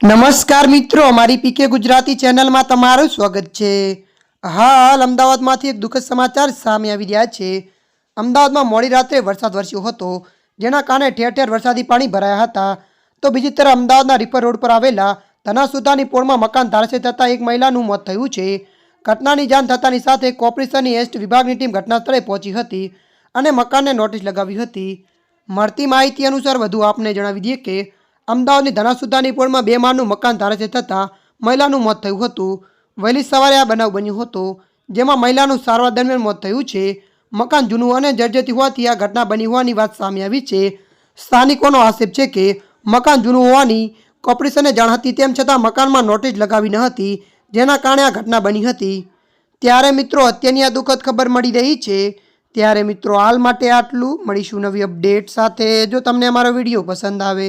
નમસ્કાર મિત્રો, અમારી પીકે ગુજરાતી ચેનલમાં તમારું સ્વાગત છે. હાલ અમદાવાદમાંથી એક દુઃખદ સમાચાર સામે આવી રહ્યા છે. અમદાવાદમાં મોડી રાત્રે વરસાદ વરસ્યો હતો, જેના કારણે ઠેર ઠેર વરસાદી પાણી ભરાયા હતા. તો બીજી તરફ અમદાવાદના રિપર રોડ પર આવેલા ધનાસુદાની પોળમાં મકાન ધારસે થતાં એક મહિલાનું મોત થયું છે. ઘટનાની જાણ થતાની સાથે કોર્પોરેશનની એસ્ટ વિભાગની ટીમ ઘટના સ્થળે પહોંચી હતી અને મકાનને નોટિસ લગાવી હતી. મળતી માહિતી અનુસાર વધુ આપને જણાવી દઈએ કે અમદાવાદની ધનાસુદાની પોળમાં બે માળનું મકાન ધારાશે થતાં મહિલાનું મોત થયું હતું. વહેલી સવારે આ બનાવ બન્યો હતો, જેમાં મહિલાનું સારવાર દરમિયાન મોત થયું છે. મકાન જૂનું અને જર્જરિત હોવાથી આ ઘટના બની હોવાની વાત સામે આવી છે. સ્થાનિકોનો આક્ષેપ છે કે મકાન જૂનું હોવાની કોર્પોરેશને જાણ હતી, તેમ છતાં મકાનમાં નોટિસ લગાવી ન હતી, જેના કારણે આ ઘટના બની હતી. ત્યારે મિત્રો, અત્યારની આ દુઃખદ ખબર મળી રહી છે. ત્યારે મિત્રો, હાલ માટે આટલું. મળીશું નવી અપડેટ સાથે. જો તમને અમારો વીડિયો પસંદ આવે